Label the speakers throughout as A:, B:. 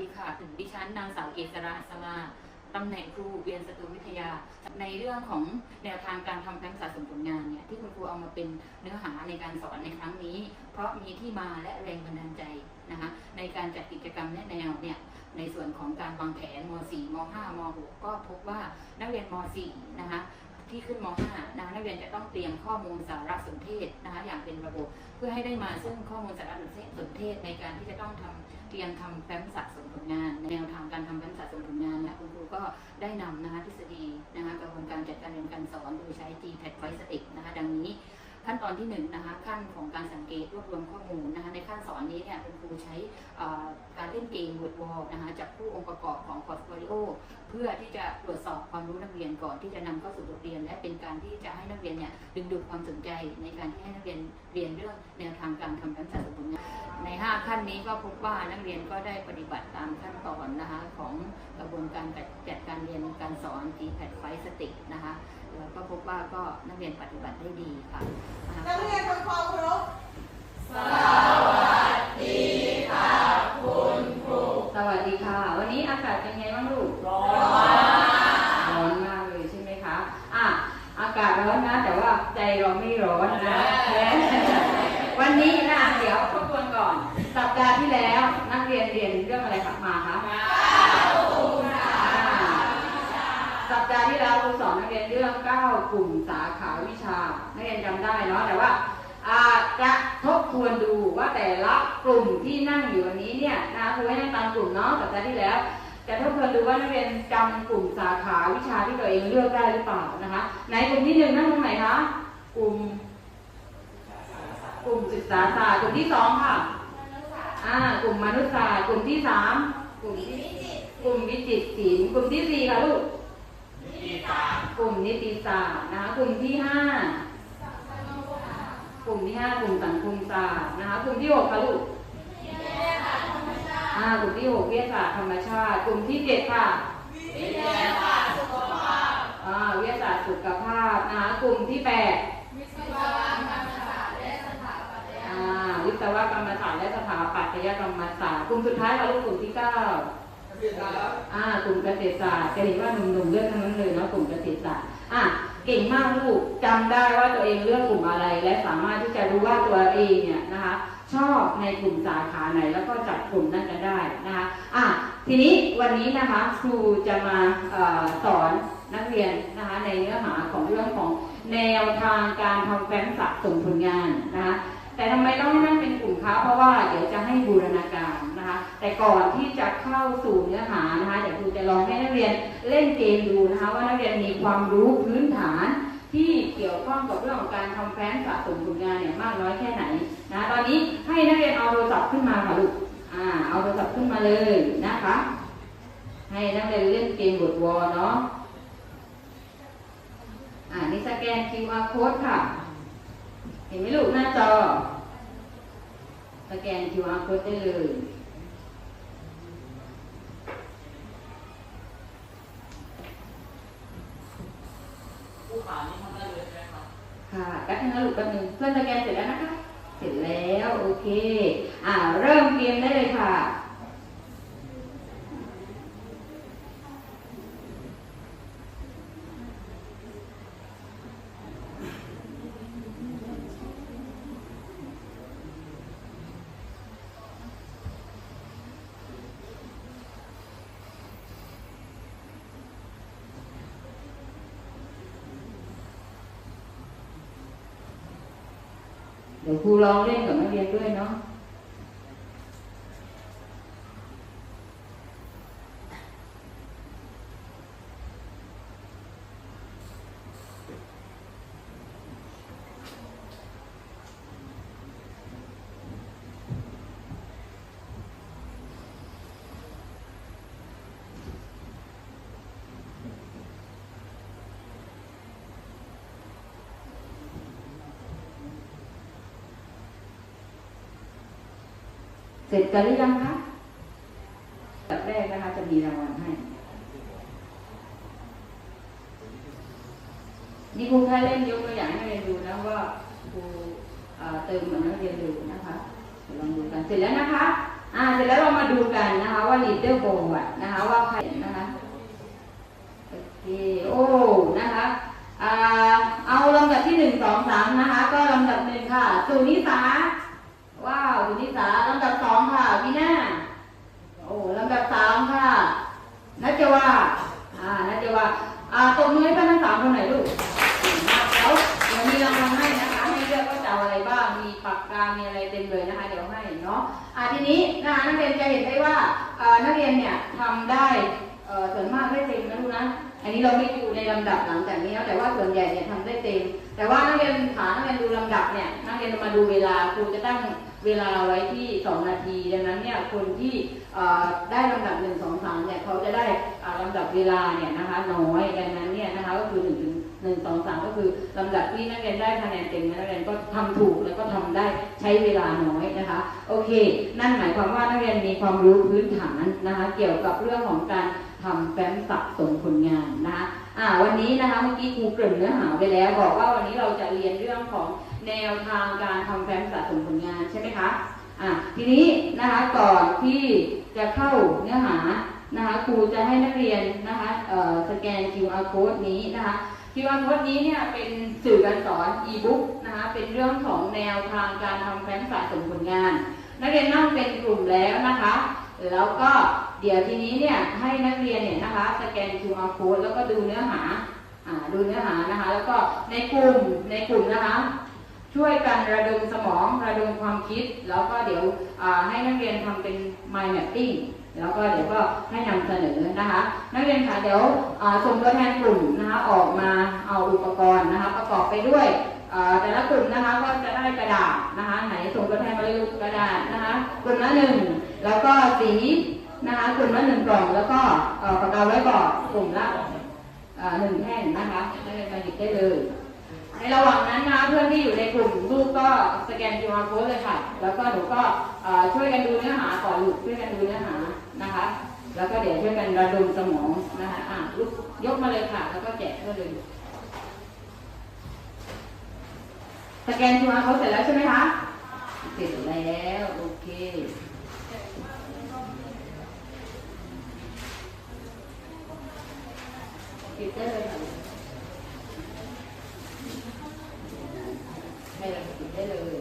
A: ดีค่ะถึงดิฉันนางสาวเกษราสมาตำแหน่งครูเรียนสตูวิทยา ในเรื่องของแนวทางการทำการสะสมผลงานเนี่ยที่คุณครูเอามาเป็นเนื้อหาในการสอนในครั้งนี้ เพราะมีที่มาและแรงบันดาลใจนะคะในการจัดกิจกรรมแนะแนวเนี่ยในส่วนของการวางแผนม .4 ม .5 ม .6 ก็พบว่านักเรียนม .4 นะคะที่ขึ้นม .5 นะนักเรียนจะต้องเตรียมข้อมูลสารสนเทศนะคะอย่างเป็นระบบ เพื่อให้ได้มาซึ่งข้อมูลสารสนเทศในการที่จะต้องทำ เตรียมทำแฟ้มสะสมผลงานแนวทางการทำแฟ้มสะสมผลงานเนี่ยคุณครูก็ได้นำนะคะทฤษฎีนะคะกระบวนการจัดการเรียนการสอนโดยใช้ G p a d ไฟสติกนะคะดังนี้ ขั้นตอนที่หนึ่งนะคะขั้นของการสังเกตรวบรวมข้อมูลนะคะในขั้นสอนนี้เนี่ยคุณครูใช้การเล่นเกม Word Wall นะคะจับคู่องค์ประกอบของพอร์ตโฟลิโอเพื่อที่จะตรวจสอบความรู้นักเรียนก่อนที่จะนำเข้าสู่บทเรียน และเป็นการที่จะให้นักเรียนเนี่ยดึงดูดความสนใจในการที่ให้นักเรียนเรียนเรื่องแนวทางการทำการสะสมผลงานใน 5 ขั้นนี้ก็พบว่านักเรียนก็ได้ปฏิบัติตามขั้นตอนนะคะของกระบวนการจัดการเรียนการสอน g p a d ไฟสติกนะคะ แล้วก็พบว่าก็นักเรียนปฏิบัติได้ดีค่ะนะคะ
B: นักเรียนทำความเคารพ
C: สวัสดีค่ะ วันนี้อากาศเป็นไงบ้างลูก ร้อนร้อนมากเลยใช่ไหมคะอะอากาศร้อนนะ แต่ว่าใจเราไม่ร้อนนะ วันนี้นะเดี๋ยวทบทวนก่อน สัปดาห์ที่แล้วนักเรียนเรียนเรื่องอะไรครับมาคะอ่าสัปดาห์ที่แล้วครู สอนนักเรียนเรื่อง 9 กลุ่มสาขาวิชา นักเรียนจำได้เนาะ แต่ว่าอาจจะทบทวนดูว่าแต่ละกลุ่มที่นั่งอยู่วันนี้เนี่ยนะครูให้นั่งตามกลุ่มเนาะสัปดาห์ที่แล้วจะทบทวนดูว่านักเรียนจำกลุ่มสาขาวิชาที่ตัวเองเลือกได้หรือเปล่านะคะไหนกลุ่มที่หนึ่งนั่งตรงไหนคะกลุ่ม กลุ่มศึกษาศาสตร์กลุ่มที่สองค่ะอ่ากลุ่มมนุษยศาสตร์กลุ่มที่สามกลุ่มกลุ่มวิจิตรศิลป์กลุ่มที่สี่ค่ะลูก กลุ่มนิติศาสตร์นะคะกลุ่มที่ห้ากลุ่มที่ห้ากลุ่มสังคมศาสตร์นะคะกลุ่มที่หกค่ะลูกอ่ากลุ่มที่หกวิทยาศาสตร์ธรรมชาติ กลุ่มที่เจ็ดค่ะอ่าวิทยาศาสตร์สุขภาพนะคะกลุ่มที่แปดอ่าวิศวกรรมศาสตร์และสถาปัตยกรรมศาสตร์กลุ่มสุดท้ายค่ะลูกกลุ่มที่เก้า อ่ากลุ่มเกษตรศาสตร์จะเห็นว่าหนุ่มๆเลือกทั้งนั้นเลยเนาะกลุ่มเกษตรศาสตร์อะเก่งมากลูกจำได้ว่าตัวเองเลือกกลุ่มอะไร และสามารถที่จะรู้ว่าตัวเองเนี่ยนะคะชอบในกลุ่มสาขาไหนแล้วก็จับกลุ่มนั้นกันได้นะคะอะทีนี้วันนี้นะคะครูจะมาเอ่อสอนนักเรียนนะคะในเนื้อหาของเรื่องของแนวทางการทำแฟ้มสะสมผลงานนะคะแต่ทำไมต้องให้นั่งเป็นกลุ่มคะเพราะว่าเดี๋ยวจะให้บูรณาการน แต่ก่อนที่จะเข้าสู่เนื้อหานะคะเดี๋ยวครูจะลองให้นักเรียนเล่นเกมดูนะคะ ว่านักเรียนมีความรู้พื้นฐานที่เกี่ยวข้องกับเรื่องของการทำแฟ้มสะสมผลงานเนี่ยมากน้อยแค่ไหนนะตอนนี้ให้นักเรียนเอาโทรศัพท์ขึ้นมาค่ะลูกอ่าเอาโทรศัพท์ขึ้นมาเลยนะคะ ให้นักเรียนเล่นเกมบทวอลเนาะอ่านี่สแกน QR code ค่ะ เห็นไหมลูกหน้าจอ สแกน QR code ได้เลย
D: ผู้ขานี่ทำได้เลยใช่ไหมคะ
C: ค่ะแป๊บนึงนะลูกแป๊บนึงเพื่อนสแกนเสร็จแล้วนะคะ เสร็จแล้วโอเค อ่า เริ่มเกมได้เลยค่ะ เดี๋ยวครูลองเล่นกับนักเรียนด้วยเนาะ เสร็จกันหรือยังคะแบบแรกนะคะจะมีรางวัลให้ นี่ครูแค่เล่นยกตัวอย่างให้เรียนดูนะว่าครูเอ่อเติมเหมือนนักเรียนดูนะคะลองดูกัน เสร็จแล้วนะคะ อ่า เสร็จแล้วเรามาดูกันนะคะว่า leader board นะคะใครนะคะโอเคโอ้นะคะอ่าเอาลำดับที่หนึ่งสองสามนะคะ ก็ลำดับหนึ่งค่ะสุนิสาว้าวสุนิสาลำดับสองค่ะวีน่าโอ้ลำดับสามค่ะนัจจวาอ่านัจจวาอ่าตบมือให้เพื่อนทั้งสามคนหน่อยลูกเก่งมากแล้วเดี๋ยวมีรางวัลให้นะคะให้เลือกว่าจะเอาอะไรบ้างมีปากกา มีอะไรเต็มเลยนะคะ เดี๋ยวให้เนาะ อ่าทีนี้นะคะนักเรียนจะเห็นได้ว่าเอ่อ นักเรียนเนี่ยทำได้ส่วนมากได้เต็มนะลูกนะ อันนี้เราไม่ดูในลำดับหลังจากนี้แล้วแต่ว่าส่วนใหญ่เนี่ยทำได้เต็ม แต่ว่านักเรียนฐานนักเรียนดูลำดับเนี่ยนักเรียนมาดูเวลาครูจะตั้งเวลาไว้ที่ 2 นาที ดังนั้นเนี่ยคนที่ได้ลำดับ 1 2 3เนี่ยเขาจะได้อ่าลำดับเวลาเนี่ยนะคะน้อยดังนั้นเนี่ยนะคะก็คือ1ถึง หนึ่งสองสามก็คือลำดับที่นักเรียนได้คะแนนเต็มนักเรียนก็ทำถูกแล้วก็ทำได้ใช้เวลาน้อยนะคะ โอเค นั่นหมายความว่านักเรียนมีความรู้พื้นฐานนะคะ เกี่ยวกับเรื่องของการทำแฟ้มสะสมผลงานนะคะอ่าวันนี้นะคะเมื่อกี้ครูเกริ่นเนื้อหาไปแล้วบอกว่าวันนี้เราจะเรียนเรื่องของแนวทางการทำแฟ้มสะสมผลงานใช่ไหมคะอ่าทีนี้นะคะก่อนที่จะเข้าเนื้อหานะคะครูจะให้นักเรียนนะคะสแกน QR code นี้นะคะ QR code นี้เนี่ยเป็นสื่อการสอน e-book นะคะเป็นเรื่องของแนวทางการทำแฟ้มสะสมผลงาน นักเรียนนั่งเป็นกลุ่มแล้วนะคะ แล้วก็เดี๋ยวทีนี้เนี่ยให้นักเรียนเนี่ยนะคะสแกน QR code แล้วก็ดูเนื้อหาอ่าดูเนื้อหานะคะ แล้วก็ในกลุ่มในกลุ่มนะคะ ช่วยกันระดมสมองระดมความคิด แล้วก็เดี๋ยวให้นักเรียนทำเป็น mind mapping แล้วก็เดี๋ยวก็ให้นำเสนอนะคะ นักเรียนคะเดี๋ยวส่งตัวแทนกลุ่มนะคะออกมาเอาอุปกรณ์นะคะ ประกอบไปด้วยแต่ละกลุ่มนะคะก็จะได้กระดาษนะคะ ไหนส่งตัวแทนมาเลยกระดาษนะคะกลุ่มละหนึ่งแล้วก็สีนะคะกลุ่มละหนึ่งกล่องแล้วก็ปากกาไว้บอร์ดกลุ่มละหนึ่งแท่งนะคะนักเรียมาหยิบได้เลยในระหว่างนั้นนะคะเพื่อนที่อยู่ในกลุ่มลูกก็สแกน QR code เลยค่ะ แล้วก็หนูก็ช่วยกันดูเนื้อหาก่อนลูกช่วยกันดูเนื้อหา นะคะ แล้วก็เดี๋ยวช่วยกันระดมสมองนะคะอะลุกยกมาเลยค่ะ แล้วก็แจกเพื่อเลยสแกนทูอาเขาเสร็จแล้วใช่ไหมคะเสร็จแล้วโอเคปิดได้เลยค่ะ ให้เราปิดได้เลย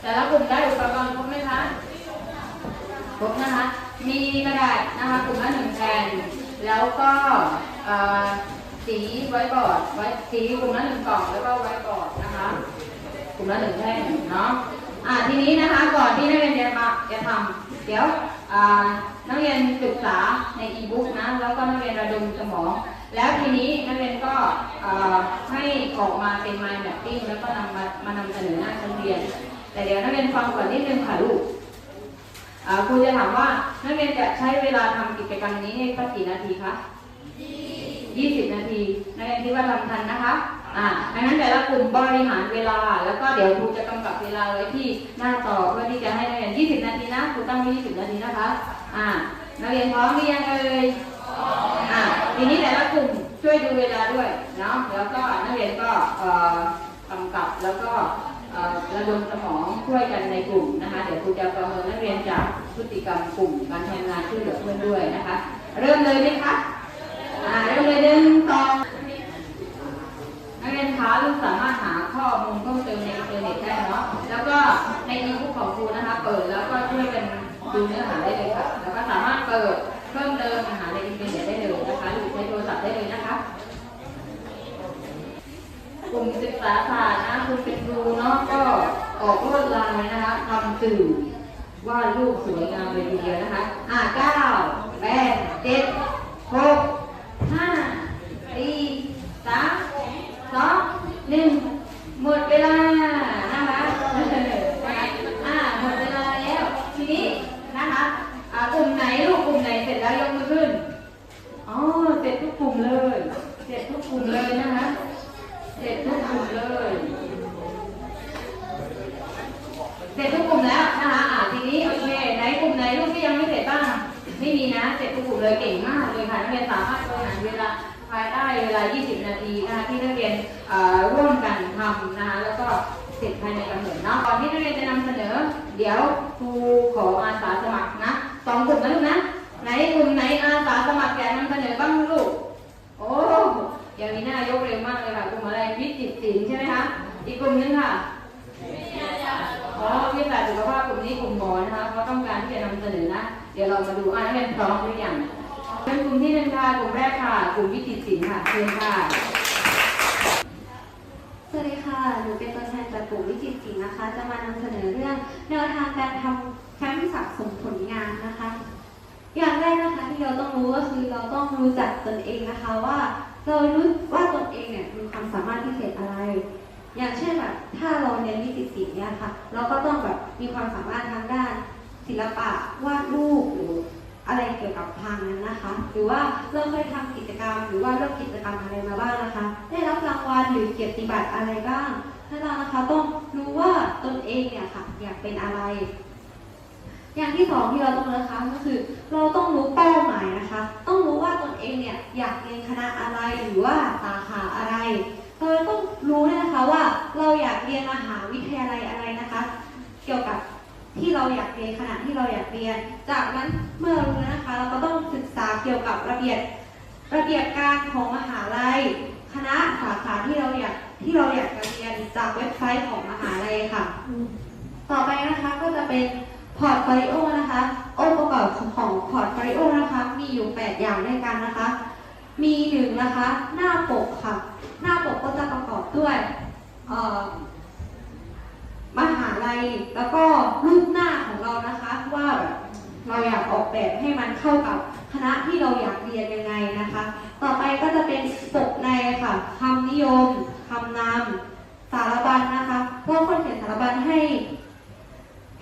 C: แต่ละกลุ่มได้อุปกรณ์ครบไหมคะ ครบนะคะ มีกระดาษนะคะกลุ่มละหนึ่งแผ่น แล้วก็เอ่อสีไว้บอร์ด ไว้สีกลุ่มละหนึ่งกล่อง แล้วก็ไว้บอร์ดนะคะ กลุ่มละหนึ่งแท่งเนาะ อ่าทีนี้นะคะ ก่อนที่นักเรียนจะมาจะทำเดี๋ยวอ่า นักเรียนศึกษาในอีบุ๊กนะ แล้วก็นักเรียนระดมสมอง แล้วทีนี้นักเรียนก็ให้ออกมาเป็น mind mapping แล้วก็นำมามานำเสนอหน้าชั้นเรียน แต่เดี๋ยวนักเรียนฟังก่อนนิดนึงค่ะลูกครูจะถามว่านักเรียนจะใช้เวลาทำกิจกรรมนี้สักกี่นาทีคะ20 นาที นักเรียนคิดว่าทำทันนะคะ อ่าดังนั้นแต่ละกลุ่มบริหารเวลา แล้วก็เดี๋ยวครูจะกำกับเวลาไว้ที่หน้าจอเพื่อที่จะให้นักเรียน 20 นาทีนะครูตั้งไว้20 นาทีนะคะ อ่า นักเรียนพร้อมหรือยังเอ่ยอ่า ทีนี้แต่ละกลุ่มช่วยดูเวลาด้วยเนาะ แล้วก็นักเรียนก็เอ่อกำกับแล้วก็เอ่อระดมสมองช่วยกันในกลุ่มนะคะ เดี๋ยวครูจะประเมินนักเรียนจากพฤติกรรมกลุ่มการทำงานช่วยเหลือเพื่อนด้วยนะคะ เริ่มเลยไหมคะ อ่า เริ่มเลยหนึ่งสอง นักเรียนคะลูกสามารถหาข้อมูลเพิ่มเติมในอินเทอร์เน็ตได้เนาะแล้วก็ในอีบุ๊กของครูนะคะ เปิดแล้วก็ช่วยกันดูเนื้อหาได้เลยค่ะ แล้วก็สามารถเปิดเพิ่มเติมหาในอินเทอร์เน็ตได้เลยนะคะหรือในโทรศัพท์ได้เลยนะคะกลุ่มศึกษาศาสตร์นะคุณเป็นครูเนาะก็ออกลวดลายนะคะทำสื่อวาดรูปสวยงามเลยทีเดียวนะคะ อ่าเก้าแปดเจ็ดหกห้าสี่สาม สองหนึ่งหมดเวลานะคะอ่าหมดเวลาแล้ว ทีนี้นะคะอ่ากลุ่มไหนลูกกลุ่มไหนเสร็จแล้วยกมือขึ้นอ๋อเสร็จทุกกลุ่มเลย เสร็จทุกกลุ่มเลยนะคะเสร็จทุกกลุ่มเลยเสร็จทุกกลุ่มแล้วนะคะอ่าทีนี้โอเคไหนกลุ่มไหนลูกที่ยังไม่เสร็จบ้างไม่มีนะ เสร็จทุกกลุ่มเลยเก่งมากเลยค่ะนักเรียนสามารถบริหารเวลา ภายได้เวลา 20 นาทีนะคะที่นักเรียนร่วมกันทำนะคะแล้วก็เสร็จภายในกำหนดเนาะก่อนที่นักเรียนจะนำเสนอ เดี๋ยว ชิญค่ะ
B: สวัสดีค่ะ หนูเป็นตัวแทนจากกลุ่มวิจิตรศิลป์นะคะ จะมานำเสนอเรื่องแนวทางการทำแฟ้มสะสมผลงานนะคะ อย่างแรกนะคะที่เราต้องรู้ก็คือเราต้องรู้จักตนเองนะคะว่าเรารู้ว่าตนเองเนี่ยมีความสามารถพิเศษอะไร อย่างเช่นแบบถ้าเราเรียนวิจิตรศิลป์เนี่ยค่ะ เราก็ต้องแบบมีความสามารถทางด้านศิลปะวาดรูปหรือ อะไรเกี่ยวกับทางนั้นนะคะ หรือว่าเราเคยทำกิจกรรม หรือว่าเลือกกิจกรรมอะไรมาบ้างนะคะ ได้รับรางวัลหรือเกียรติบัตรอะไรบ้างให้เรานะคะต้องรู้ว่าตนเองเนี่ยค่ะอยากเป็นอะไร อย่างที่สองที่เราต้องรู้นะคะก็คือเราต้องรู้เป้าหมายนะคะ ต้องรู้ว่าตนเองเนี่ยอยากเรียนคณะอะไรหรือว่าสาขาอะไรเราต้องรู้นะคะว่าเราอยากเรียนมหาวิทยาลัยอะไรนะคะ เกี่ยวกับ ที่เราอยากเรียนขณะที่เราอยากเรียน จากนั้นเมื่อรู้แล้นะคะ เราก็ต้องศึกษาเกี่ยวกับระเบียบระเบียบการของมหาลัย คณะสาขาที่เราอยากที่เราอยากจะเรียนจากเว็บไซต์ของมหาลัยค่ะ ต่อไปนะคะก็จะเป็นพอร์ตโฟลิโอนะคะองค์ประกอบของพอร์ตโฟลิโอนะคะ มีอยู่ 8 อย่างด้วยกันนะคะ มีหนึ่งนะคะ หน้าปกค่ะ หน้าปกก็จะประกอบด้วยเอ่อ มหาลัยแล้วก็รูปหน้าของเรานะคะว่าแบบเราอยากออกแบบให้มันเข้ากับคณะที่เราอยากเรียนยังไงนะคะ ต่อไปก็จะเป็นปกในค่ะคำนิยมคำนำสารบัญนะคะพวกคนเขียนสารบัญให้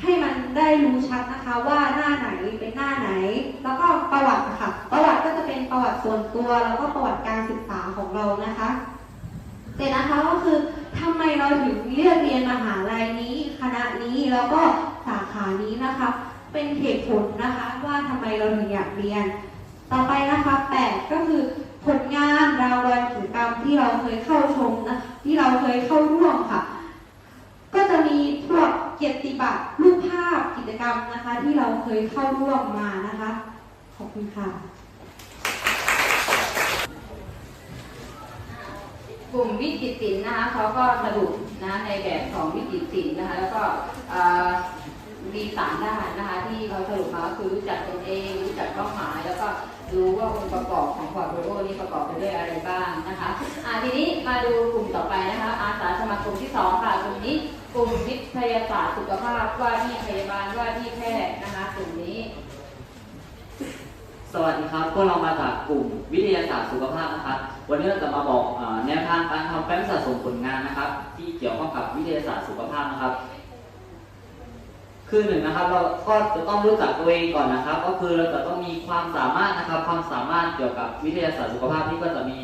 B: ให้มันได้รู้ชัดนะคะว่าหน้าไหนเป็นหน้าไหน แล้วก็ประวัติค่ะ ประวัติก็จะเป็นประวัติส่วนตัว แล้วก็ประวัติการศึกษาของเรานะคะ เสร็จนะคะก็คือทำไมเราถึงเลือกเรียนมหาลัยนี้ คณะนี้แล้วก็สาขานี้นะคะ เป็นเหตุผลนะคะว่าทำไมเราถึงอยากเรียน ต่อไปนะคะแปดก็คือผลงานรางวัลกิจกรรมที่เราเคยเข้าชมนะที่เราเคยเข้าร่วมค่ะ ก็จะมีพวกเกียรติบัตรรูปภาพกิจกรรมนะคะ ที่เราเคยเข้าร่วมมานะคะ ขอบคุณค่ะ
C: กลุ่มวิจิตรศิลป์นะคะเขาก็สรุปนะในแบบของวิจิตรศิลป์นะคะแล้วก็มีสามด้านนะคะที่เขาสรุปมาคือรู้จักตนเองรู้จักเป้าหมาย แล้วก็รู้ว่าองค์ประกอบของพอร์ตโฟลิโอนี้ประกอบไปด้วยอะไรบ้างนะคะอ่าทีนี้มาดูกลุ่มต่อไปนะคะ อาสาสมัครกลุ่มที่สองค่ะกลุ่มนี้กลุ่มวิทยาศาสตร์สุขภาพว่าที่พยาบาลว่าที่แพทย์นะคะกลุ่มนี้
D: สวัสดีครับพวกเรามาจากกลุ่มวิทยาศาสตร์สุขภาพนะครับ วันนี้เราจะมาบอกแนวทางการทำแฟ้มสะสมผลงานนะครับ ที่เกี่ยวข้องกับวิทยาศาสตร์สุขภาพนะครับ คือหนึ่งนะครับ เราก็จะต้องรู้จักตัวเองก่อนนะครับ ก็คือเราจะต้องมีความสามารถนะครับ ความสามารถเกี่ยวกับวิทยาศาสตร์สุขภาพนี่ก็จะมี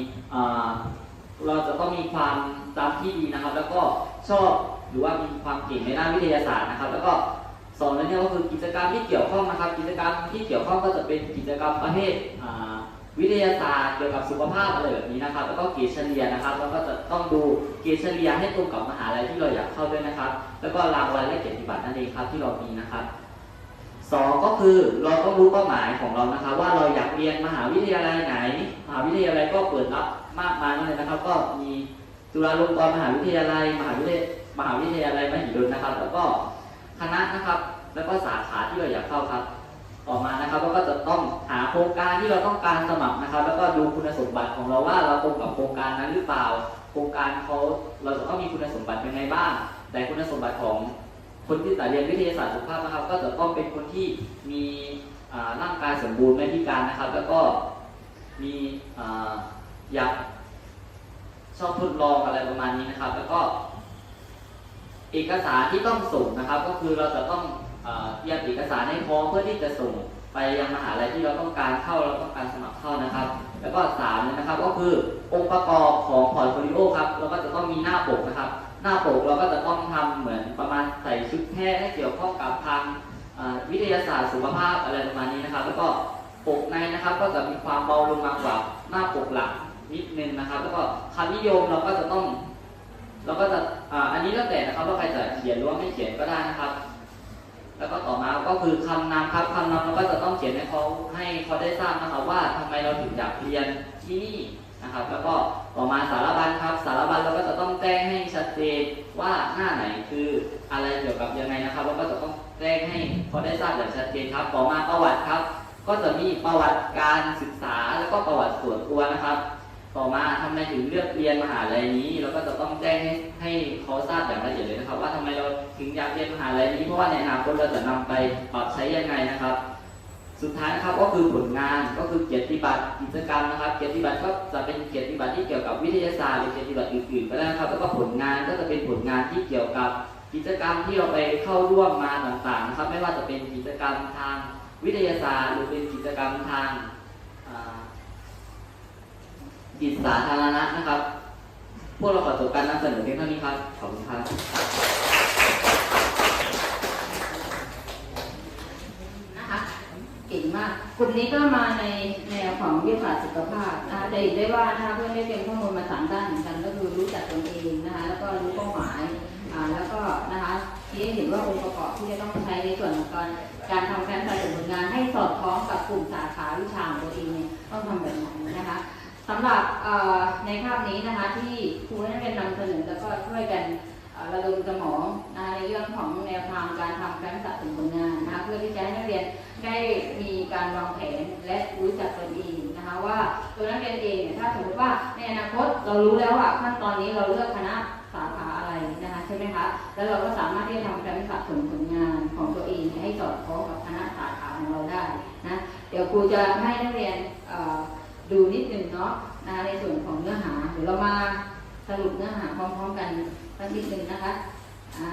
D: เราจะต้องมีความจำที่ดีนะครับ แล้วก็ชอบหรือว่ามีความเก่งในด้านวิทยาศาสตร์นะครับ แล้วก็สองแล้วเนี่ยก็คือกิจกรรมที่เกี่ยวข้องนะครับ กิจกรรมที่เกี่ยวข้องก็จะเป็นกิจกรรมประเภทอ่า วิทยาศาสตร์เกี่ยวกับสุขภาพอะไรแบบนี้นะครับ แล้วก็เกรดเฉลี่ยนะครับ แล้วก็จะต้องดูเกรดเฉลี่ยให้ตรงกับมหาลัยที่เราอยากเข้าด้วยนะครับ แล้วก็รางวัลและเกียรติบัตรนั่นเองครับที่เรามีนะครับสองก็คือเราต้องรู้เป้าหมายของเรานะครับ ว่าเราอยากเรียนมหาวิทยาลัยไหน มหาวิทยาลัยก็เปิดรับมากมายเลยนะครับ ก็มีจุฬาลงกรณ์มหาวิทยาลัย มหาวิทยามหาวิทยาลัยมหิดลนะครับ แล้วก็คณะนะครับ แล้วก็สาขาที่เราอยากเข้าครับ ต่อมานะครับเราก็จะต้องหาโครงการที่เราต้องการสมัครนะครับ แล้วก็ดูคุณสมบัติของเราว่าเราตรงกับโครงการนั้นหรือเปล่า โครงการเขาเราจะต้องมีคุณสมบัติยังไงบ้าง แต่คุณสมบัติของคนที่จะเรียนวิทยาศาสตร์สุขภาพนะครับ ก็จะต้องเป็นคนที่มีร่างกายสมบูรณ์ไม่พิการนะครับ แล้วก็มีออยากชอบทดลองอะไรประมาณนี้นะครับ แล้วก็เอกสารที่ต้องส่งนะครับ ก็คือเราจะต้อง เตรียมเอกสารให้พร้อมเพื่อที่จะส่งไปยังมหาลัยที่เราต้องการเข้าเราต้องการสมัครเข้านะครับ แล้วก็สามนะครับก็คือองค์ประกอบของพอร์ตโฟลิโอครับเราก็จะต้องมีหน้าปกนะครับ หน้าปกเราก็จะต้องทำเหมือนประมาณใส่ชุดแพทย์ให้เกี่ยวข้องกับทางวิทยาศาสตร์สุขภาพอะไรประมาณนี้นะครับ แล้วก็ปกในนะครับก็จะมีความเบาลงมากว่าหน้าปกหลักนิดนึงนะครับ แล้วก็คำนิยมเราก็จะต้องเราก็จะอ่าอันนี้แล้วแต่นะครับว่าใครจะเขียนหรือว่าไม่เขียนก็ได้นะครับ แล้วก็ต่อมาก็คือคำนำครับคำนำเราก็จะต้องเขียนให้เขาให้เขาได้ทราบนะครับว่าทำไมเราถึงอยากเรียนที่นี่นะครับ แล้วก็ต่อมาสารบัญครับ สารบัญเราก็จะต้องแจ้งให้ชัดเจนว่าหน้าไหนคืออะไรเกี่ยวกับยังไงนะครับเราก็จะต้องแจ้งให้เขาได้ทราบอย่างชัดเจนครับ ต่อมาประวัติครับ ก็จะมีประวัติการศึกษาแล้วก็ประวัติส่วนตัวนะครับ ต่อมาทำไมถึงเลือกเรียนมหาลัยนี้ เราก็จะต้องแจ้งให้ให้เขาทราบอย่างละเอียดเลยนะครับ ว่าทำไมเราถึงอยากเรียนมหาลัยนี้ เพราะว่าในอนาคตเราจะนำไปปรับใช้ยังไงนะครับ สุดท้ายนะครับก็คือผลงานก็คือเกียรติบัตรกิจกรรมนะครับ เกียรติบัตรก็จะเป็นเกียรติบัตรที่เกี่ยวกับวิทยาศาสตร์หรือเกียรติบัตรอื่นๆก็ได้นะครับ แล้วก็ผลงานก็จะเป็นผลงานที่เกี่ยวกับกิจกรรมที่เราไปเข้าร่วมมาต่างๆนะครับ ไม่ว่าจะเป็นกิจกรรมทางวิทยาศาสตร์ หรือเป็นกิจกรรมทาง อ่าจิสาธารณะนะครับ พวกเราขอจบการนำเสนอเพียงเท่านี้ครับ ขอบคุณครับ
C: นะคะเก่งมาก กลุ่มนี้ก็มาในแนวของวิทยาศาสตร์สุขภาพนะคะจะเห็นได้ว่าถ้าเพื่อนได้เตรียมข้อมูลมาสามด้านเหมือนกัน ก็คือรู้จักตนเองนะคะ แล้วก็รู้เป้าหมายอ่าแล้วก็นะคะที่เห็นว่าองค์ประกอบที่จะต้องใช้ในส่วนของการการทำการสรุปผลงานให้สอดคล้องกับกลุ่มสาขาวิชาของตัวเองเนี่ยต้องทำแบบไหนนะคะ สำหรับในภาพนี้นะคะที่ครูให้เรียนนำเสนอแล้วก็ช่วยกันระดมสมองนะคะในเรื่องของแนวทางการทำการสะสมผลงานนะคะเพื่อที่จะให้นักเรียนได้มีการวางแผนและรู้จักตนเองนะคะว่าตัวนักเรียนเองเนี่ยถ้าสมมติว่าในอนาคตเรารู้แล้วว่าขั้นตอนนี้เราเลือกคณะสาขาอะไรนะคะใช่ไหมคะแล้วเราก็สามารถที่จะทำการสะสมผลงานของตัวเองให้สอดคล้องกับคณะสาขาของเราได้นะเดี๋ยวครูจะให้นักเรียนอ ดูนิดนึงเนาะนะคะในส่วนของเนื้อหาเดี๋ยวเรามาสรุปเนื้อหาพร้อมๆกันสักนิดนึงนะคะอ่า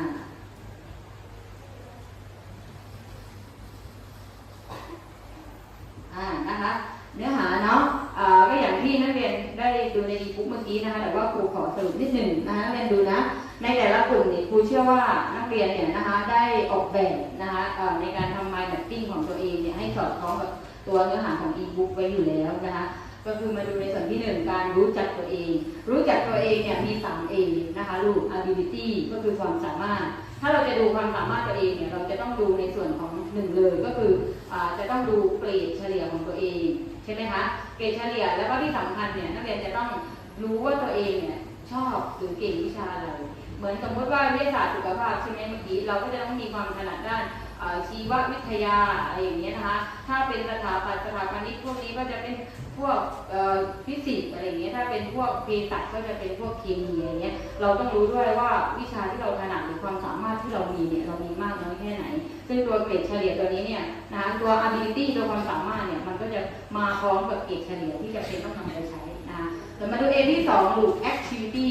C: อ่านะคะเนื้อหาเนาะอ่าก็อย่างที่นักเรียนได้ดูในอีบุ๊กเมื่อกี้นะคะแต่ว่าครูขอสรุปนิดหนึ่งนะคะนักเรียนดูนะ ในแต่ละกลุ่มเนี่ยครูเชื่อว่านักเรียนเนี่ยนะคะได้ออกแบบนะคะอ่อในการทำ mind mapping ของตัวเองเนี่ยให้สอดคล้องกับตัวเนื้อหาของ e-book ไว้อยู่แล้วนะคะ ก็คือมาดูในส่วนที่หนึ่งการรู้จักตัวเอง รู้จักตัวเองเนี่ยมี3 A นะคะลูก ability ก็คือความสามารถ ถ้าเราจะดูความสามารถตัวเองเนี่ยเราจะต้องดูในส่วนของหนึ่งเลยก็คืออจะต้องดูเกรดเฉลี่ยของตัวเองใช่ไหมคะเกรดเฉลี่ยแล้วก็ที่สำคัญเนี่ยนักเรียนจะต้องรู้ว่าตัวเองเนี่ยชอบหรือเก่งวิชาอะไร เหมือนสมมติว่าวิทยาศาสตร์สุขภาพใช่ไหมเมื่อกี้เราก็จะต้องมีความถนัดด้านชีววิทยาอะไรอย่างเงี้ยนะคะ ถ้าเป็นสถาปัตย์สถาปนิกพวกนี้ก็จะเป็น พวกฟิสิกส์อะไรเงี้ยถ้าเป็นพวกเภสัชก็จะเป็นพวกเคมีอะไรเงี้ยเราต้องรู้ด้วยว่าวิชาที่เราถนัดหรือความสามารถที่เรามีเนี่ยเรามีมากน้อยแค่ไหน ซึ่งตัวเกรดเฉลี่ยตัวนี้เนี่ยนะคะตัว ability ตัวความสามารถเนี่ยมันก็จะมาพร้อมกับเกรดเฉลี่ยที่จะเป็นต้องนำไปใช้นะคะเดี๋ยวมาดู A ที่2ลูก activity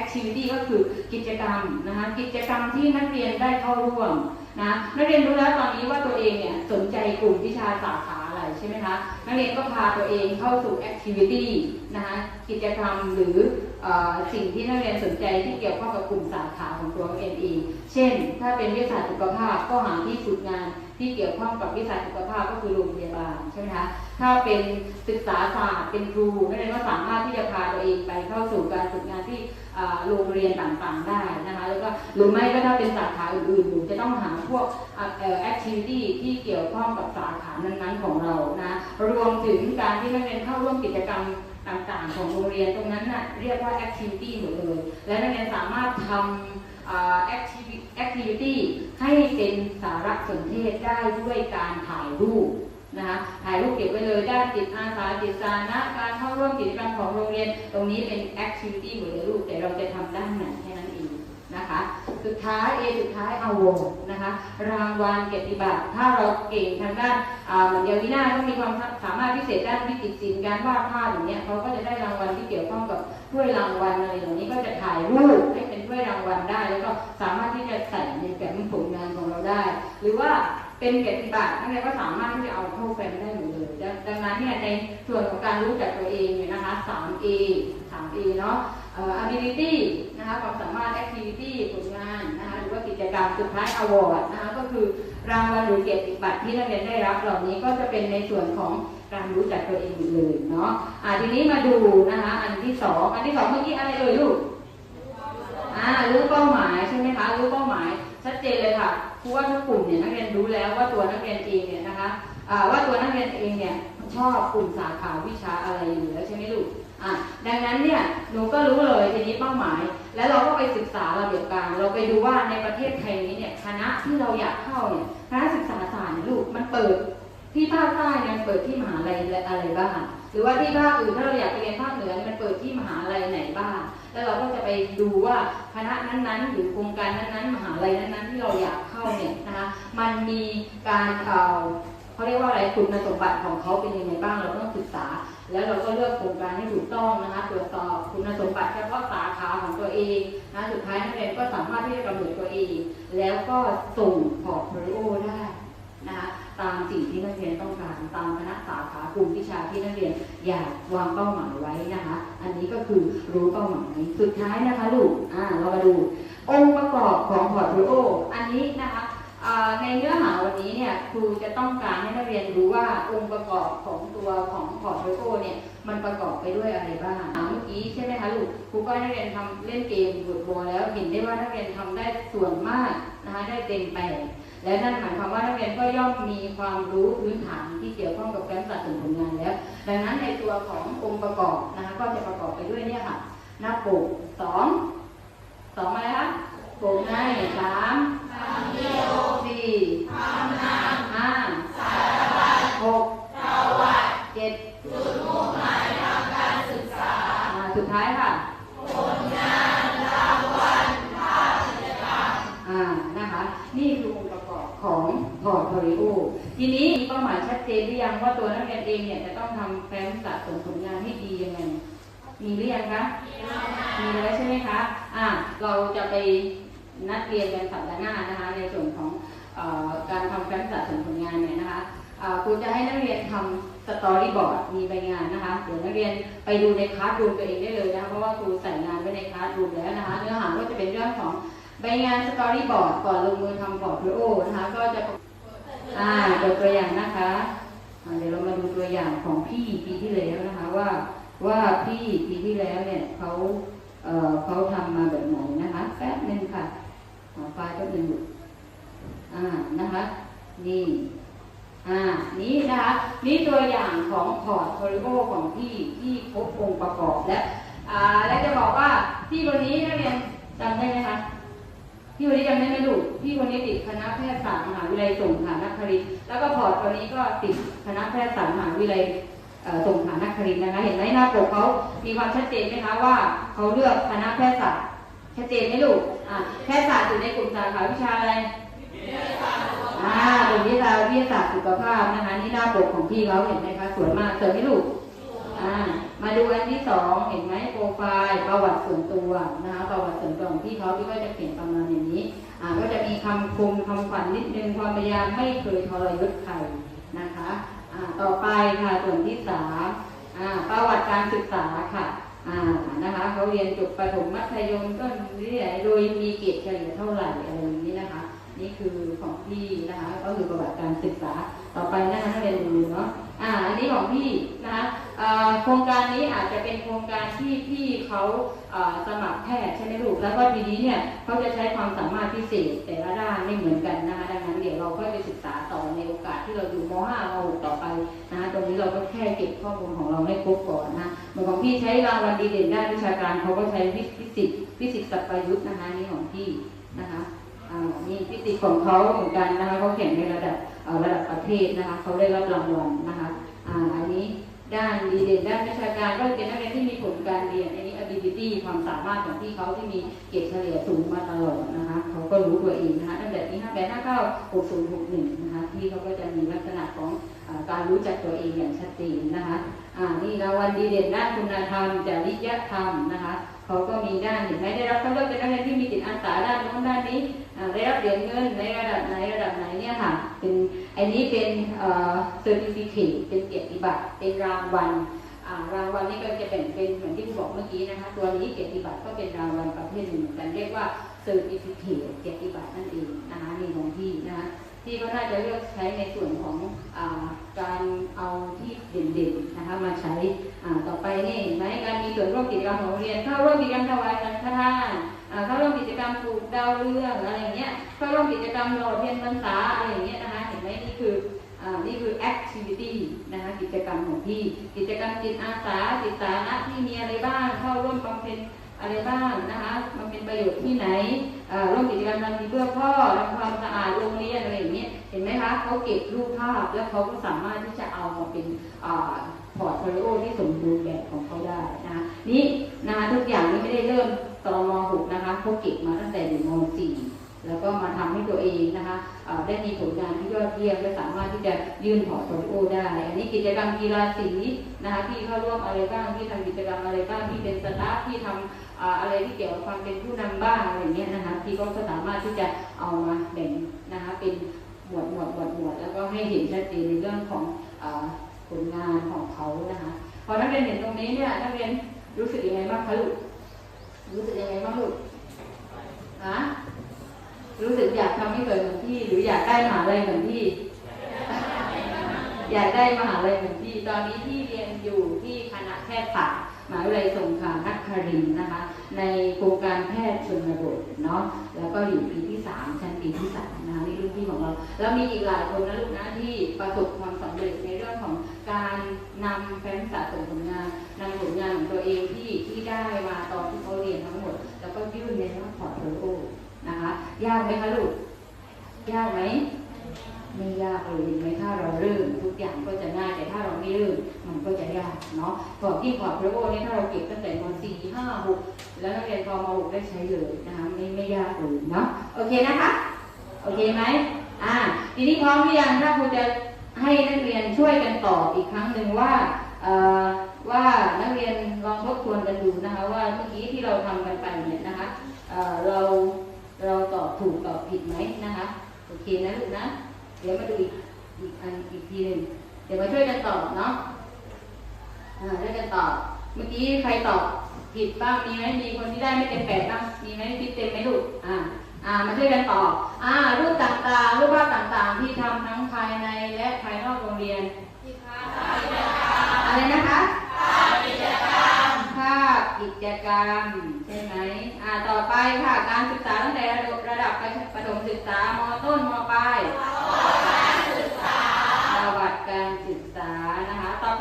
C: activity ก็คือกิจกรรมนะคะกิจกรรมที่นักเรียนได้เข้าร่วมนะนักเรียนรู้แล้วตอนนี้ว่าตัวเองเนี่ยสนใจกลุ่มวิชาสาขา ใช่ไหมคะนักเรียนก็พาตัวเองเข้าสู่แอคทิวิตี้นะคะกิจกรรมหรืออสิ่งที่นักเรียนสนใจที่เกี่ยวข้องกับกลุ่มสาขาของตัวเองเองเช่น ถ้าเป็นวิชาสุขภาพก็หาที่ฝึกงานที่เกี่ยวข้องกับวิชาสุขภาพก็คือโรงพยาบาลใช่ไหมคะ ถ้าเป็นศึกษาศาสตร์เป็นครูนักเรียนก็สามารถที่จะพาตัวเองไปเข้าสู่การฝึกงานที่โรงเรียนต่างๆได้นะคะแล้วก็หรือไม่ก็ถ้าเป็นสาขาอื่นๆหนูจะต้องหาพวกอ่าเอ่อ activity ที่เกี่ยวข้องกับสาขานั้นๆของเรานะรวมถึงการที่นักเรียนเข้าร่วมกิจกรรมต่างๆ ของโรงเรียนตรงนั้นน่ะเรียกว่า activity หมดเลยและนักเรียนสามารถทำแอ่า activity activity ให้เป็นสารสนเทศได้ด้วยการถ่ายรูป นะคะถ่ายรูปเก็บไว้เลยด้านจิตอาสาจิตสาธารณะการเข้าร่วมกิจกรรมของโรงเรียน ตรงนี้เป็น activity หมดเลยลูกแต่เราจะทำด้านไหนแค่นั้นเองนะคะสุดท้าย A สุดท้ายเอาวงนะคะรางวัลเกียรติบัตรถ้าเราเก่งทางด้านเหมือนเดียาวิน่าก็มีความสามารถพิเศษด้านวิจิตรศิลป์การวาดภาพอย่างเงี้ยเขาก็จะได้รางวัลที่เกี่ยวข้องกับถ้วยรางวัลอะไรอย่างนี้ก็จะถ่ายรูปให้เป็นถ้วยรางวัลได้ แล้วก็สามารถที่จะใส่ในแฟ้มผลงานของเราได้ หรือว่า เป็นเกียรติบัตรนักเรียนก็สามารถที่จะเอาเข้าแฟ้มได้หมดเลยดังนั้นเนี่ยในส่วนของการรู้จักตัวเองเนี่ยนะคะ 3A 3A เนาะเอ่อ ability นะคะความสามารถ activity ผลงานนะคะหรือว่ากิจกรรมสุดท้าย award นะคะก็คือรางวัลหรือเกียรติบัตรที่นักเรียนได้รับเหล่านี้ก็จะเป็นในส่วนของการรู้จักตัวเองเลยเนาะอ่าทีนี้มาดูนะคะอันที่สองอันที่สองเมื่อกี้อะไรเอ่ยลูกอ่ารู้เป้าหมายใช่ไหมคะรู้เป้าหมายชัดเจนเลยค่ะครูว่าทุกกลุ่มเนี่ยนักเรียนรู้แล้วว่าตัวนักเรียนเองเนี่ยนะคะว่าตัวนักเรียนเองเนี่ยชอบกลุ่มสาขาวิชาอะไรอยู่แล้วใช่ไหมลูกอ่าดังนั้นเนี่ยหนูก็รู้เลยทีนี้เป้าหมาย แล้วเราก็ไปศึกษาระเบียบการ เราไปดูว่าในประเทศไทยนี้เนี่ยคณะที่เราอยากเข้าเนี่ยคณะศึกษาศาสตร์ลูกมันเปิดที่ภาคใต้เนี่ยมันเปิดที่มหาลัยอะไรบ้างหรือว่าที่ภาคอื่นถ้าเราอยากไปเรียนภาคเหนือมันเปิดที่มหาลัยไหนบ้าง แล้วเราก็จะไปดูว่าคณะนั้นๆ หรือโครงการนั้นๆ มหาลัยนั้นๆ ที่เราอยากเข้าเนี่ยนะคะมันมีการเอ่อเขาเรียกว่าอะไรคุณสมบัติของเขาเป็นยังไงบ้างเราต้องศึกษา แล้วเราก็เลือกโครงการให้ถูกต้องนะคะตรวจสอบคุณสมบัติเฉพาะสาขาของตัวเองนะสุดท้ายนักเรียนก็สามารถที่จะกำหนดตัวเอง แล้วก็ส่งพอร์ตโฟลิโอได้นะคะ ตามสิ่งที่นักเรียนต้องการ ตามคณะสาขากลุ่มวิชาที่นักเรียนอยากวางเป้าหมายไว้นะคะ อันนี้ก็คือรู้เป้าหมายสุดท้ายนะคะลูกอ่าเรามาดู องค์ประกอบของพอร์ตโฟลิโออันนี้นะคะ ในเนื้อหาวันนี้เนี่ยครูจะต้องการให้นักเรียนรู้ว่าองค์ประกอบของตัวของพอร์ตโฟลิโอเนี่ยมันประกอบไปด้วยอะไรบ้างเมื่อกี้ใช่ไหมคะลูกครูก็ให้นักเรียนทำเล่นเกมบทบอลแล้วเห็นได้ว่านักเรียนทำได้ส่วนมากนะคะได้เต็มแปดและนั่นหมายความว่านักเรียนก็ย่อมมีความรู้พื้นฐานที่เกี่ยวข้องกับการสะสมผลงานแล้ว ดังนั้นในตัวขององค์ประกอบนะคะก็จะประกอบไปด้วยเนี่ยค่ะหน้าปกสองสองอะไรคะ ปกในสามสี่ห้าหกเจ็ดอ่าสุดท้ายค่ะอ่านะคะ นี่คือองค์ประกอบของพอร์ตโฟลิโอทีนี้มีเป้าหมายชัดเจนหรือยังว่าตัวนักเรียนเองเนี่ยจะต้องทำแฟ้มสะสมผลงานให้ดียังไง มีหรือยังคะ มีแล้วใช่ไหมคะ อ่าเราจะไป นัดเรียนกันสัปดาห์หน้านะคะในส่วนของอการทำแฟ้มสะสมผลงานเนี่ยนะคะครูจะให้นักเรียนทำสตอรี่บอร์ดมีใบงานนะคะเดี๋ยวนักเรียนไปดูในคลาสรูมตัวเองได้เลยนะคะเพราะว่าครูใส่งานไว้ในคลาสรูมแล้วนะคะ เนื้อหาก็จะเป็นเรื่องของใบงานสตอรี่บอร์ดก่อนลงมือทำพอร์ตโฟลิโอนะคะ ก็จะอ่าเปิดตัวอย่างนะคะเดี๋ยวเรามาดูตัวอย่างของพี่ปีที่แล้วนะคะว่าว่าพี่ปีที่แล้วเนี่ยเขาเอ่อเขาทำมาแบบไหนนะคะแป๊บหนึ่งค่ะ อไฟล์แป๊บหนึ่งลูกอ่านะคะ นี่ อ่า นี่นะคะ นี่ตัวอย่างของพอร์ตโฟลิโอของพี่ที่ครบองค์ประกอบและอ่าและจะบอกว่าพี่คนนี้นักเรียนจำได้ไหมคะพี่คนนี้จำได้ไหมลูกพี่คนนี้ติดคณะแพทยศาสตร์มหาวิทยาลัยสงขลานครินทร์แล้วก็พอร์ตตัวนี้ก็ติดคณะแพทยศาสตร์มหาวิทยาลัยสงขลานครินทร์นะคะ เห็นไหมหน้าปกเขามีความชัดเจนไหมคะว่าเขาเลือกคณะแพทยศาสตร์ชัดเจนไหมลูก แพทยศาสตร์อยู่ในกลุ่มสาขาวิชาอะไรอ่าเป็นวิชาวิทยาศาสตร์สุขภาพนะคะนี่หน้าปกของพี่เขาเห็นไหมคะสวยมากสวยไหมลูกอ่ามาดูอันที่สองเห็นไหมโปรไฟล์ประวัติส่วนตัวนะคะประวัติส่วนตัวของพี่เขาที่ก็จะเขียนประมาณอย่างนี้อ่าก็จะมีคำคมคำขวัญนิดนึงความพยายามไม่เคยทรยศใครนะคะอ่าต่อไปค่ะส่วนที่สามอ่าประวัติการศึกษาค่ะ อ่านะคะเขาเรียนจบประถมมัธยมต้นวิทยาลัยโดยมีเกรดเฉลี่ยเท่าไหร่อะไรอย่างนี้นะคะ นี่คือของพี่นะคะก็คือประวัติการศึกษาต่อไปนะคะนักเรียนดูเนาะอ่าอันนี้ของพี่นะคะ โครงการนี้อาจจะเป็นโครงการที่พี่เขาสมัครแพทย์ใช่ไหมลูก แล้วก็ทีนี้เนี่ยเขาจะใช้ความสามารถพิเศษแต่ละด้านไม่เหมือนกันนะคะดังนั้นเดี๋ยวเราก็ไปศึกษาต่อในโอกาสที่เราอยู่ม .5 ม .6 ต่อไปนะคะตรงนี้เราก็แค่เก็บข้อมูลของเราให้ครบก่อนนะเหมือนของพี่ใช้รางวัลดีเด่นด้านวิชาการเขาก็ใช้ฟิสิกส์ฟิสิกส์สัพยุทธ์นะคะนี่ของพี่นะคะอ่านี่ฟิสิกส์ของเขาเหมือนกันนะคะเขาแข่งในระดับระดับประเทศนะคะเขาได้รับรางวัลนะคะอ่าอันนี้ ด้านดีเด่นด้านวิชาการก็เป็นนักเรียนที่มีผลการเรียนในนี้ ability ความสามารถของที่เขาที่มีเกรดเฉลี่ยสูงมาตลอดนะคะเขาก็รู้ตัวเองนะคะตั้งแต่ปี5 8 5 9 6 0 6 1นะคะที่เขาก็จะมีลักษณะของการรู้จักตัวเองอย่างชัดเจนนะคะอ่านี่รางวัลดีเด่นด้านคุณธรรมจริยธรรมนะคะ เขาก็มีด้านเห็นไหมได้รับคัดเลือกเป็นนักเรียนที่มีจิตอาสาด้านโน้นด้านนี้ได้รับเหรียญเงินในระดับไหนระดับไหนเนี่ยค่ะเป็นอันนี้เป็นเอ่อ certificate เป็นเกียรติบัตรเป็นรางวัลรางวัลนี่ก็จะแบ่งเป็นเหมือนที่ครูบอกบอกเมื่อกี้นะคะ ตัวนี้เกียรติบัตรก็เป็นรางวัลประเภทหนึ่งเหมือนกันเรียกว่าเซอร์ติฟิเคตเกียรติบัตรนั่นเองนะคะนี่ของพี่นะคะ ที่ก็น่าจะเลือกใช้ในส่วนของอการเอาที่เด่นๆนะคะมาใช้ต่อไปนี่ไหมการมีส่วนร่วมกิจกรรมของโรงเรียนเข้าร่วมกิจกรรมถวายสังฆทานเข้าร่วมกิจกรรมปลูกดาวเรืองอะไรอย่างเงี้ยเข้าร่วมกิจกรรมหล่อเทียนพรรษาอะไรอย่างเงี้ยนะคะเห็นไหมนี่คือนี่คือ activity นะคะกิจกรรมของพี่ กิจกรรมจิตอาสาจิตสาธารณะที่มีอะไรบ้างเข้าร่วมบำเพ็ญ อะไรบ้างนะคะมันเป็นประโยชน์ที่ไหนอ่าร่วมกิจกรรมทำดีเพื่อพ่อทำความสะอาดโรงเรียนอะไรอย่างเงี้ยเห็นไหมคะเขาเก็บรูปภาพแล้วเขาก็สามารถที่จะเอามาเป็นอพอร์ตโฟลิโอที่สมบูรณ์แบบของเขาได้นะคะนี่นะคะทุกอย่างนี้ไม่ได้เริ่มตอนม .6 นะคะเขาเก็บมาตั้งแต่อยู่ม .4 แล้วก็มาทำให้ตัวเองนะคะได้มีผลงานที่ยอดเยี่ยมและสามารถที่จะยื่นพอร์ตโฟลิโอได้ อันนี้กิจกรรมกีฬาสีนะคะที่เข้าร่วมอะไรบ้างที่ทำกิจกรรมอะไรบ้างที่เป็นสตาฟที่ทำอ่า อะไรที่เกี่ยวกับความเป็นผู้นำบ้างอะไรเงี้ยนะคะที่ก็สามารถที่จะเอามาแบ่งนะคะเป็นหมวดหมวดหมวดหมวดแล้วก็ให้เห็นชัดเจนในเรื่องของผลงานของเขานะคะพอนักเรียนเห็นตรงนี้เนี่ยนักเรียนรู้สึกยังไงบ้างคะลูกรู้สึกยังไงบ้างลูกฮะรู้สึกอยากทำให้เกิดเหมือนพี่ หรืออยากได้มหาลัยเหมือนพี่ อยากได้มหาลัยเหมือนพี่ ตอนนี้พี่เรียนอยู่ที่คณะแพทยศาสตร์ มหาวิทยาลัยสงขลานครินนะคะ ในโครงการแพทย์ชนบทเนาะแล้วก็อยู่ปีที่สามชั้นปีที่สามนะคะนี่รุ่นพี่ของเราแล้วมีอีกหลายคนนะลูกนะที่ประสบความสำเร็จในเรื่องของการนำแฟ้มสะสมผลงานนำผลงานของตัวเองที่ที่ได้มาตอนที่เขาเรียนทั้งหมด แล้วก็ยื่นในทั้งพอร์ตโฟลิโอนะคะยากไหมคะลูกยากไหม ไม่ยากเลยไหมถ้าเราเริ่มทุกอย่างก็จะง่ายแต่ถ้าเราไม่เริ่มมันก็จะยากเนาะก่อนที่พอร์ตโฟลิโอเนี่ยถ้าเราเก็บตั้งแต่ม .4 5 6 แล้วนักเรียนพอม .6 ได้ใช้เลยนะคะไม่ไม่ยากเลยเนาะโอเคนะคะโอเคไหมอ่าทีนี้พร้อมหรือยังถ้าครูจะให้นักเรียนช่วยกันตอบอีกครั้งหนึ่งว่าเอ่อว่านักเรียนลองทบทวนกันดูนะคะว่าเมื่อกี้ที่เราทำกันไปเนี่ยนะคะเอ่อเราเราตอบถูกตอบผิดไหมนะคะโอเคนะลูกนะ เดี๋ยวมาดูอีกอีกอันอีกทีหนึ่งเดี๋ยวมาช่วยกันตอบเนาะช่วยกันตอบเมื่อกี้ใครตอบผิดบ้างมีไหมมีคนที่ได้ไม่เต็มแปดบ้างมีไหมที่เต็มไหมลูกอ่าอ่ามาช่วยกันตอบอ่ารูปต่างๆรูปภาพต่างๆ ที่ทำทั้งภายในและภายนอกโรงเรียนอะไรนะคะภาพกิจกรรมภาพกิจกรรมใช่ไหมอ่าต่อไปค่ะการศึกษาตั้งแต่ระดับระดับประถมศึกษามต้นมปลาย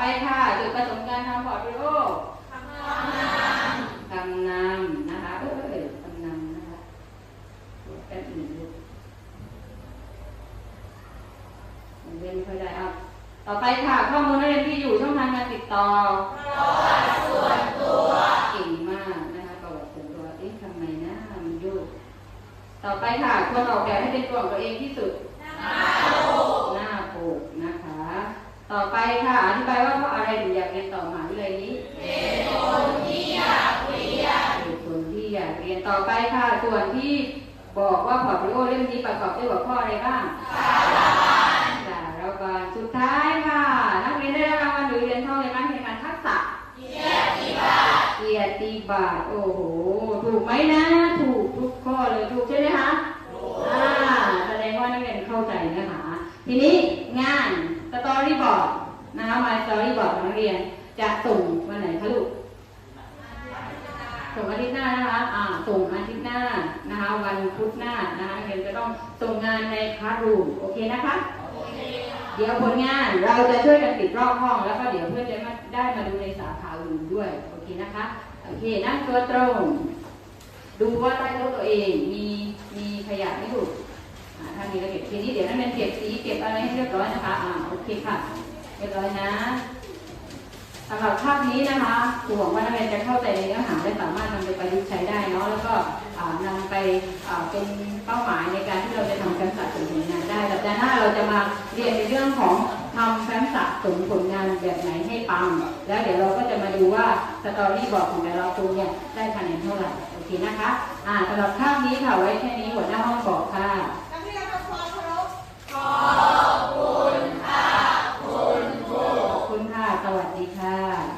C: คะต่อไปค่ะจุดประสงค์การทำพอร์ตโฟลิโอคำนำนะคะเออคำนำนะคะแป๊บหนึ่งลูกเรียนไม่ค่อยได้อะต่อไปค่ะ ข้อมูลนักเรียนที่อยู่ช่องทางการติดต่อประวัติส่วนตัวเก่งมากนะคะประวัติส่วนตัวเอ๊ะทำไมนะมันโยกต่อไปค่ะควรออกแบบให้เป็นตัวของตัวเองที่สุดนะคะ ต่อไปค่ะอธิบายว่าเพราะอะไรถึงอยากเรียนต่อมหาวิทยาลัยนี้เหตุผลที่อยากเรียนต่อไปค่ะ ส่วนที่บอกว่าพอร์ตโฟลิโอเล่มนี้ประกอบด้วยหัวข้ออะไรบ้างสารบัญสุดท้ายค่ะ นักเรียนได้รับรางวัลหรือเหรียญทองในการทักษะเกียรติบัตรเกียรติบัตรโอ้โหถูกไหมนะ ถูกทุกข้อเลยถูกใช่ไหมคะถูกอ่าแสดงว่านักเรียนเข้าใจเนื้อหาทีนี้งาน ตอรี่บอร์ดนะคะมาสตอรี่บอร์ดของนักเรียน จะส่งวันไหนคะลูกส่งอาทิตย์หน้านะคะอ่าส่งอาทิตย์หน้านะคะ วันพุธหน้านะคะเรียนจะต้องส่งงานในคลาสรูมโอเคนะคะ เดี๋ยวผลงานเราจะช่วยกันติดรอบห้อง แล้วก็เดี๋ยวเพื่อนจะมาได้มาดูในสาขาอื่นด้วยโอเคนะคะโอเคนั่งตัวตรง ดูว่าใต้โต๊ะตัวเองมีมีขยะไม่ถูก อ่าถ้ามีก็เก็บทีนี้เดี๋ยวนักเรียนเก็บสีเก็บอะไรให้เรียบร้อยนะคะอ่าโอเคค่ะ เรียบร้อยนะสำหรับภาพนี้นะคะครูหวังว่านักเรียนจะเข้าใจในเนื้อหาและสามารถนำไปประยุกต์ใช้ได้เนาะแล้วก็อ่านำไปเป็นเป้าหมายในการที่เราจะทำการสะสมผลงานได้สัปดาห์หน้าเราจะมาเรียนในเรื่องของทำแฟ้มสะสมผลงานแบบไหนให้ปัง แล้วเดี๋ยวเราก็จะมาดูว่าสตอรี่บอร์ดของแต่ละคนเนี่ยได้คะแนนเท่าไหร่โอเคนะคะอ่าสำหรับภาพนี้ค่ะไว้แค่นี้หัวหน้าห้องบอกค่ะ
E: ขอบคุณค่ะ คุณครู
C: ขอบคุณค่ะ สวัสดีค่ะ